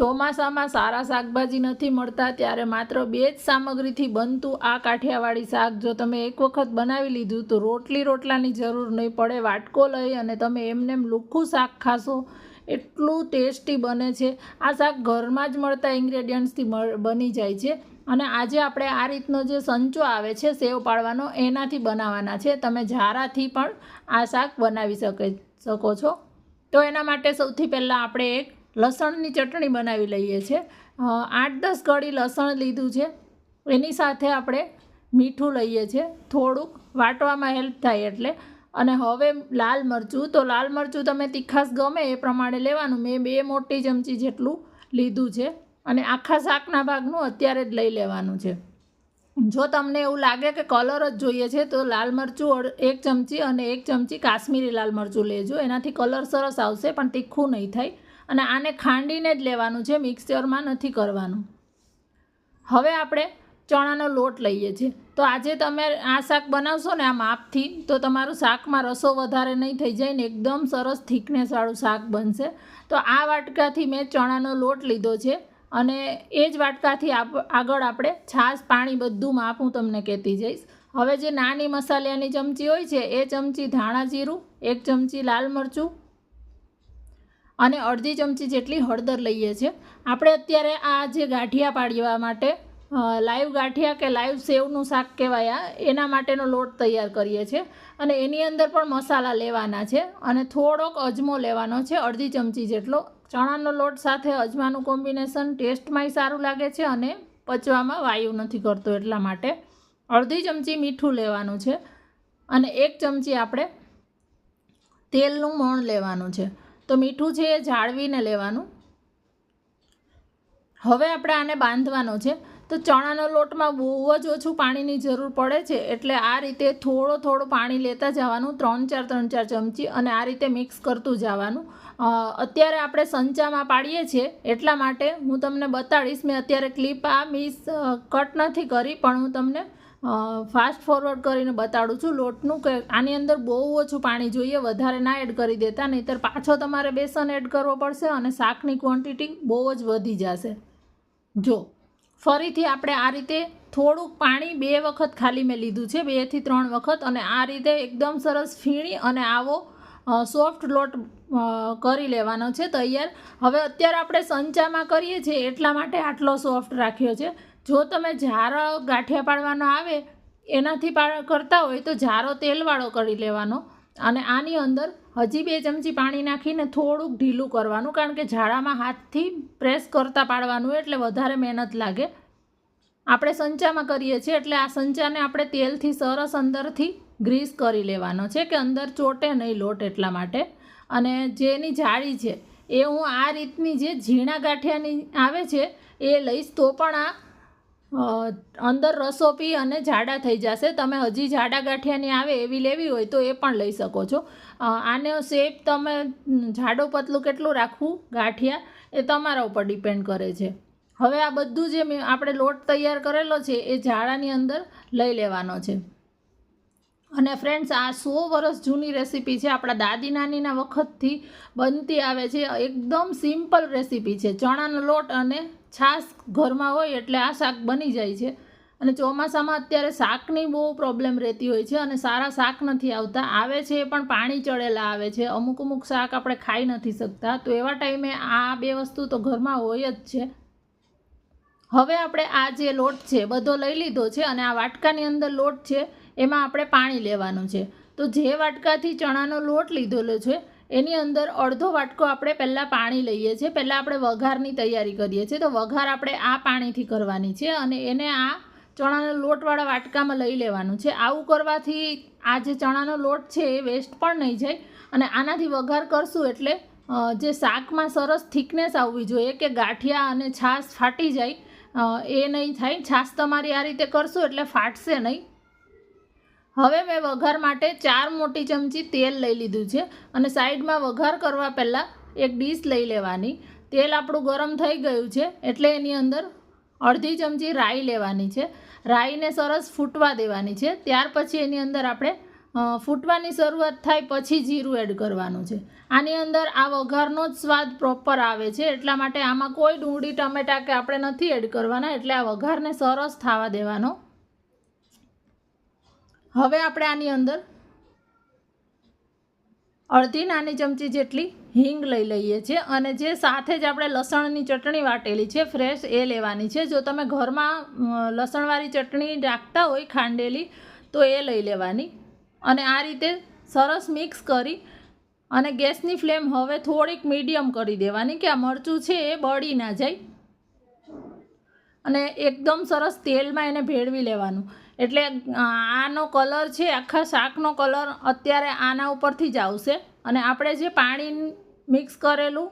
ચોમાસામાં સારા શાકભાજી નથી મળતા ત્યારે માત્ર બે જ સામગ્રીથી બનતું આ કાઠિયાવાડી શાક. જો તમે એક વખત બનાવી લીધું તો રોટલી રોટલાની જરૂર નહીં પડે. વાટકો લઈ અને તમે એમને એમ લુખ્ખું શાક ખાશો. એટલું ટેસ્ટી બને છે. આ શાક ઘરમાં જ મળતા ઇન્ગ્રેડિયન્ટ્સથી બની જાય છે. અને આજે આપણે આ રીતનો જે સંચો આવે છે સેવ પાડવાનો, એનાથી બનાવવાના છે. તમે ઝારાથી પણ આ શાક બનાવી શકે, શકો છો. તો એના માટે સૌથી પહેલાં આપણે એક લસણની ચટણી બનાવી લઈએ છીએ. આઠ દસ કળી લસણ લીધું છે. એની સાથે આપણે મીઠું લઈએ છીએ. થોડુંક વાટવામાં હેલ્પ થાય એટલે. અને હવે લાલ મરચું, તો લાલ મરચું તમે તીખાસ ગમે એ પ્રમાણે લેવાનું. મેં બે મોટી ચમચી જેટલું લીધું છે. અને આખા શાકના ભાગનું અત્યારે જ લઈ લેવાનું છે. જો તમને એવું લાગે કે કલર જ જોઈએ છે, તો લાલ મરચું એક ચમચી અને એક ચમચી કાશ્મીરી લાલ મરચું લેજો. એનાથી કલર સરસ આવશે, પણ તીખું નહીં થાય. અને આને ખાંડીને જ લેવાનું છે મિક્સચરમાં નથી કરવાનું. હવે આપણે ચણાનો લોટ લઈએ છીએ. તો આજે તમે આ શાક બનાવશો ને આ માપથી તો તમારું શાકમાં રસો વધારે નહીં થઈ જાય ને એકદમ સરસ થિકનેસવાળું શાક બનશે. તો આ વાટકાથી મેં ચણાનો લોટ લીધો છે અને એ જ વાટકાથી આગળ આપણે છાશ, પાણી બધું માપ હું તમને કહેતી જઈશ. હવે જે નાની મસાલિયાની ચમચી હોય છે, એ ચમચી ધાણા જીરું, એક ચમચી લાલ મરચું અને અડધી ચમચી જેટલી હળદર લઈએ છીએ. આપણે અત્યારે આ જે ગાંઠિયા પાડવા માટે લાઈવ ગાંઠિયા કે લાઈવ સેવનું શાક કહેવાય એના માટેનો લોટ તૈયાર કરીએ છીએ. અને એની અંદર પણ મસાલા લેવાના છે અને થોડોક અજમો લેવાનો છે, અડધી ચમચી જેટલો. ચણાનો લોટ સાથે અજમાનું કોમ્બિનેશન ટેસ્ટમાંય સારું લાગે છે અને પચવામાં વાયુ નથી કરતો એટલા માટે. અડધી ચમચી મીઠું લેવાનું છે અને એક ચમચી આપણે તેલનું મોણ લેવાનું છે. તો મીઠું છે એ જાળવીને લેવાનું. હવે આપણે આને બાંધવાનો છે. તો ચણાનો લોટમાં બહુ જ ઓછું પાણીની જરૂર પડે છે. એટલે આ રીતે થોડો થોડો પાણી લેતા જવાનું, ત્રણ ચાર ત્રણ ચાર ચમચી અને આ રીતે મિક્સ કરતું જવાનું. અત્યારે આપણે સંચામાં પાડીએ છીએ. એટલા માટે હું તમને બતાડીશ. મેં અત્યારે ક્લિપ આ મિસ કટ નથી કરી, પણ હું તમને ફાસ્ટ ફોરવર્ડ કરીને બતાડું છું. લોટનું કે આની અંદર બહુ ઓછું પાણી જોઈએ, વધારે ના એડ કરી દેતા, નહીંતર પાછો તમારે બેસન એડ કરવો પડશે અને શાકની ક્વોન્ટિટી બહુ જ વધી જશે. જો, ફરીથી આપણે આ રીતે થોડુંક પાણી બે વખત ખાલી મેં લીધું છે બેથી ત્રણ વખત, અને આ રીતે એકદમ સરસ ફીણી અને આવો સોફ્ટ લોટ કરી લેવાનો છે, તૈયાર. હવે અત્યારે આપણે સંચામાં કરીએ છીએ, એટલા માટે આટલો સોફ્ટ રાખ્યો છે. જો તમે જારો ગાંઠિયા પાડવાનો આવે, એનાથી કરતા હોય તો જારો તેલવાળો કરી લેવાનો અને આની અંદર હજી બે ચમચી પાણી નાખીને થોડુંક ઢીલું કરવાનું કારણ કે ઝાડામાં હાથથી પ્રેસ કરતા પાડવાનું એટલે વધારે મહેનત લાગે. આપણે સંચામાં કરીએ છીએ એટલે આ સંચાને આપણે તેલથી સરસ અંદરથી ગ્રીસ કરી લેવાનો છે કે અંદર ચોટે નહીં લોટ એટલા માટે. અને જેની જાળી છે, એ હું આ રીતની જે ઝીણા ગાંઠિયાની આવે છે, એ લઈશ તો પણ આ અંદર રસો પી અને જાડા થઈ જશે. તમે હજી જાડા ગાંઠિયાની આવે એવી લેવી હોય તો એ પણ લઈ શકો છો. આને શેપ તમે જાડો પતલું કેટલું રાખવું? ગાંઠિયા? એ તમારા ઉપર ડિપેન્ડ કરે છે. હવે આ બધું જે આપણે લોટ તૈયાર કરેલો છે એ જાડાની અંદર લઈ લેવાનો છે. અને ફ્રેન્ડ્સ આ સો વર્ષ જૂની રેસીપી છે, આપણા દાદી નાનીના વખતથી બનતી આવે છે. એકદમ સિમ્પલ રેસીપી છે. ચણાનો લોટ અને છાશ ઘરમાં હોય એટલે આ શાક બની જાય છે. અને ચોમાસામાં અત્યારે શાકની બહુ પ્રોબ્લેમ રહેતી હોય છે અને સારા શાક નથી આવતા. આવે છે એ પણ પાણી ચડેલા આવે છે. અમુક અમુક શાક આપણે ખાઈ નથી શકતા. તો એવા ટાઈમે આ બે વસ્તુ તો ઘરમાં હોય જ છે. હવે આપણે આ જે લોટ છે, બધો લઈ લીધો છે અને આ વાટકાની અંદર લોટ છે એમાં આપણે પાણી લેવાનું છે. તો જે વાટકાથી ચણાનો લોટ લીધેલો છે, એની અંદર અડધો વાટકો આપણે પહેલાં પાણી લઈએ છીએ. પહેલાં આપણે વઘારની તૈયારી કરીએ છીએ. તો વઘાર આપણે આ પાણીથી કરવાની છે અને એને આ ચણાનો લોટવાળા વાટકામાં લઈ લેવાનું છે. આવું કરવાથી આ જે ચણાનો લોટ છે એ વેસ્ટ પણ નહીં જાય અને આનાથી વઘાર કરશું એટલે જે શાકમાં સરસ થિકનેસ આવવી જોઈએ કે ગાંઠિયા અને છાશ ફાટી જાય એ નહીં થાય. છાશ તમારી આ રીતે કરશું એટલે ફાટશે નહીં. હવે મેં વઘાર માટે ચાર મોટી ચમચી તેલ લઈ લીધું છે અને સાઈડમાં વઘાર કરવા પહેલાં એક ડીશ લઈ લેવાની. તેલ આપણું ગરમ થઈ ગયું છે એટલે એની અંદર અડધી ચમચી રાઈ લેવાની છે. રાઈને સરસ ફૂટવા દેવાની છે. ત્યાર પછી એની અંદર આપણે ફૂટવાની શરૂઆત થાય પછી જીરું એડ કરવાનું છે. આની અંદર આ વઘારનો જ સ્વાદ પ્રોપર આવે છે. એટલા માટે આમાં કોઈ ડુંગળી, ટમેટા કે આપણે નથી એડ કરવાના. એટલે આ વઘારને સરસ થવા દેવાનો હવે આપણે આની અંદર અડધી નાની ચમચી જેટલી હિંગ લઈ લઈએ છીએ અને જે સાથે જ આપણે લસણની ચટણી વાટેલી છે, ફ્રેશ એ લેવાની છે. જો તમે ઘરમાં લસણવાળી ચટણી રાખતા હોય, ખાંડેલી, તો એ લઈ લેવાની. અને આ રીતે સરસ મિક્સ કરી અને ગેસની ફ્લેમ હવે થોડીક મીડિયમ કરી દેવાની કે આ મરચું છે એ બળી ના જાય. અને એકદમ સરસ તેલમાં એને ભેળવી લેવાનું. એટલે આનો કલર છે, આખા શાકનો કલર અત્યારે આના ઉપરથી જ આવશે. અને આપણે જે પાણી મિક્સ કરેલું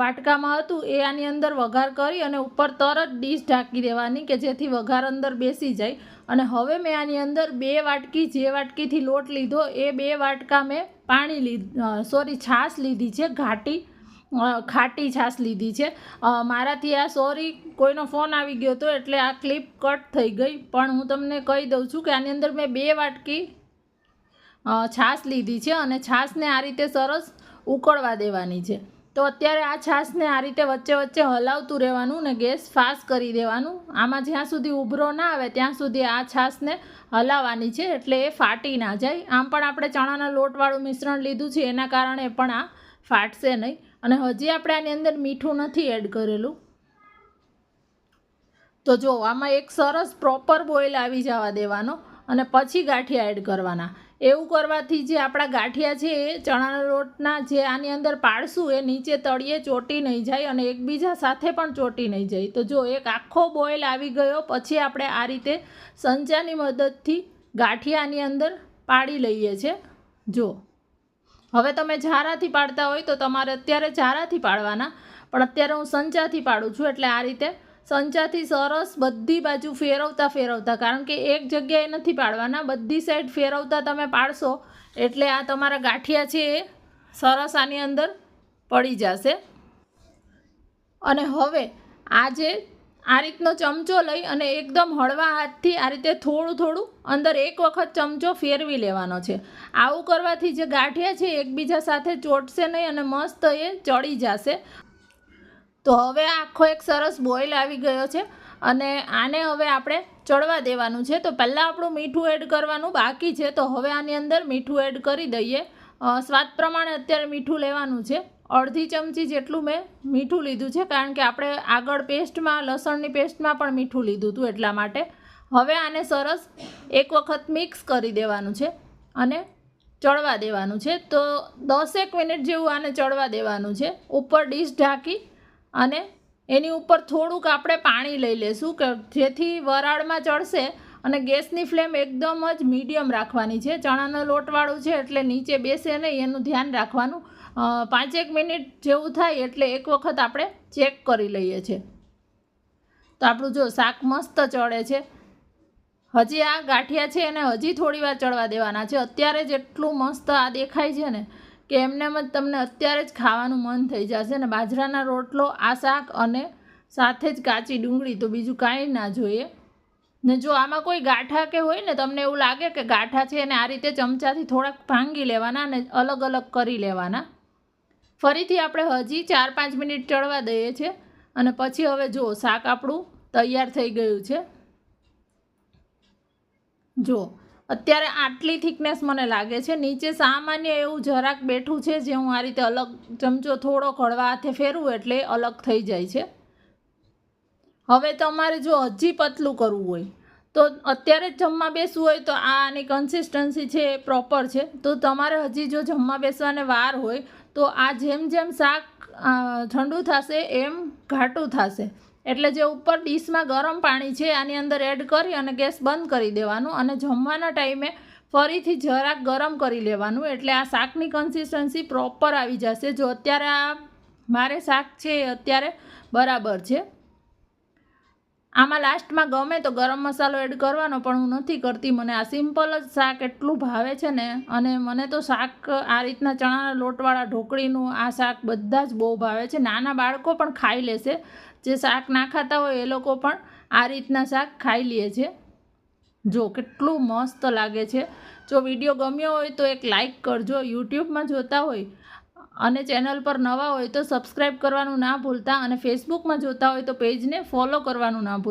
વાટકામાં હતું, એ આની અંદર વઘાર કરી અને ઉપર તરત ડીશ ઢાંકી દેવાની કે જેથી વઘાર અંદર બેસી જાય. અને હવે મેં આની અંદર બે વાટકી, જે વાટકીથી લોટ લીધો, એ બે વાટકા મેં પાણી લીધ સોરી, છાશ લીધી છે, ઘાટી. ખાટી છાશ લીધી છે. મારાથી આ સોરી, કોઈનો ફોન આવી ગયો હતો એટલે આ ક્લિપ કટ થઈ ગઈ. પણ હું તમને કહી દઉં છું કે આની અંદર મેં બે વાટકી છાશ લીધી છે અને છાશને આ રીતે સરસ ઉકળવા દેવાની છે. તો અત્યારે આ છાશને આ રીતે વચ્ચે વચ્ચે હલાવતું રહેવાનું ને ગેસ ફાસ્ટ કરી દેવાનું. આમાં જ્યાં સુધી ઉભરો ના આવે ત્યાં સુધી આ છાશને હલાવવાની છે એટલે એ ફાટી ના જાય. આમ પણ આપણે ચણાના લોટવાળું મિશ્રણ લીધું છે, એના કારણે પણ આ ફાટશે નહીં. અને હજી આપણે આની અંદર મીઠું નથી એડ કરેલું. તો જો, આમાં એક સરસ પ્રોપર બોઇલ આવી જવા દેવાનો અને પછી ગાંઠિયા એડ કરવાના. એવું કરવાથી જે આપણા ગાંઠિયા છે, એ ચણાના લોટના જે આની અંદર પાડશું એ નીચે તળીએ ચોટી નહીં જાય અને એકબીજા સાથે પણ ચોટી નહીં જાય. તો જો, એક આખો બોઇલ આવી ગયો, પછી આપણે આ રીતે સંચાની મદદથી ગાંઠિયાની અંદર પાડી લઈએ છીએ જો હવે તમે ઝારાથી પાડતા હોય તો તમારે અત્યારે ઝારાથી પાડવાના, પણ અત્યારે હું સંચાથી પાડું છું એટલે આ રીતે સંચાથી સરસ બધી બાજુ ફેરવતા ફેરવતા, કારણ કે એક જગ્યાએ નથી પાડવાના, બધી સાઈડ ફેરવતા તમે પાડશો એટલે આ તમારા ગાંઠિયા છે એ સરસ આની અંદર પડી જશે. અને હવે આ જે આ રીતનો ચમચો લઈ અને એકદમ હળવા હાથથી આ રીતે થોડું થોડું અંદર એક વખત ચમચો ફેરવી લેવાનો છે. આવું કરવાથી જે ગાંઠિયા છે એકબીજા સાથે ચોટશે નહીં અને મસ્ત એ ચડી જશે. તો હવે આખો એક સરસ બોઇલ આવી ગયો છે અને આને હવે આપણે ચડવા દેવાનું છે. તો પહેલાં આપણું મીઠું એડ કરવાનું બાકી છે. તો હવે આની અંદર મીઠું એડ કરી દઈએ. સ્વાદ પ્રમાણે અત્યારે મીઠું લેવાનું છે. અડધી ચમચી જેટલું મેં મીઠું લીધું છે, કારણ કે આપણે આગળ પેસ્ટમાં, લસણની પેસ્ટમાં પણ મીઠું લીધું હતું એટલા માટે. હવે આને સરસ એક વખત મિક્સ કરી દેવાનું છે અને ચડવા દેવાનું છે. તો દસેક મિનિટ જેવું આને ચડવા દેવાનું છે. ઉપર ડીશ ઢાંકી અને એની ઉપર થોડુંક આપણે પાણી લઈ લેશું, કે જેથી વરાળમાં ચડશે અને ગેસની ફ્લેમ એકદમ જ મીડિયમ રાખવાની છે. ચણાનો લોટવાળું છે એટલે નીચે બેસે નહીં, એનું ધ્યાન રાખવાનું. પાંચેક મિનિટ જેવું થાય એટલે એક વખત આપણે ચેક કરી લઈએ છીએ. તો આપણું જો શાક મસ્ત ચડે છે. હજી આ ગાંઠિયા છે એને હજી થોડી વાર ચડવા દેવાના છે. અત્યારે જ એટલું મસ્ત આ દેખાય છે ને, કે એમનેમ જ તમને અત્યારે જ ખાવાનું મન થઈ જશે ને. બાજરાના રોટલો, આ શાક અને સાથે જ કાચી ડુંગળી, તો બીજું કાંઈ ના જોઈએ. ને જો આમાં કોઈ ગાંઠા કે હોય ને, તમને એવું લાગે કે ગાંઠા છે અને આ રીતે ચમચાથી થોડાક ભાંગી લેવાના અને અલગ અલગ કરી લેવાના. ફરીથી આપણે હજી ચાર પાંચ મિનિટ ચડવા દઈએ છીએ અને પછી હવે જો શાક આપણું તૈયાર થઈ ગયું છે. જો, અત્યારે આટલી થિકનેસ મને લાગે છે. નીચે સામાન્ય એવું જરાક બેઠું છે જે હું આ રીતે અલગ ચમચો થોડો ખડવા હાથે ફેરવું એટલે અલગ થઈ જાય છે. હવે તમારે જો હજી પતલું કરવું હોય તો અત્યારે જ જમવા બેસવું હોય તો આ આની કન્સિસ્ટન્સી છે એ પ્રોપર છે. તો તમારે હજી જો જમવા બેસવાને વાર હોય, તો આ જેમ જેમ શાક ઠંડુ થશે એમ ઘાટું થશે. એટલે જે ઉપર ડીશમાં ગરમ પાણી છે આની અંદર એડ કરી અને ગેસ બંધ કરી દેવાનું અને જમવાના ટાઈમે ફરીથી જરાક ગરમ કરી લેવાનું. એટલે આ શાકની કન્સિસ્ટન્સી પ્રોપર આવી જશે. જો અત્યારે આ મારે શાક છે એ અત્યારે બરાબર છે. આમાં લાસ્ટમાં ગમે તો ગરમ મસાલો એડ કરવાનો, પણ હું નથી કરતી. મને આ સિમ્પલ જ શાક એટલું ભાવે છે ને, અને મને તો શાક આ રીતના ચણાના લોટવાળા ઢોકળીનું આ શાક બધા જ બહુ ભાવે છે. નાના બાળકો પણ ખાઈ લેશે. જે શાક ના ખાતા હોય એ લોકો પણ આ રીતના શાક ખાઈ લે છે. જો કેટલું મસ્ત લાગે છે. જો વીડિયો ગમ્યો હોય તો એક લાઈક કરજો. યુટ્યુબમાં જોતા હોય અને ચેનલ પર નવા હોય તો સબસ્ક્રાઈબ કરવાનું ના ભૂલતા અને ફેસબુકમાં જોતા હોય તો પેજને ફોલો કરવાનું ના ભૂલતા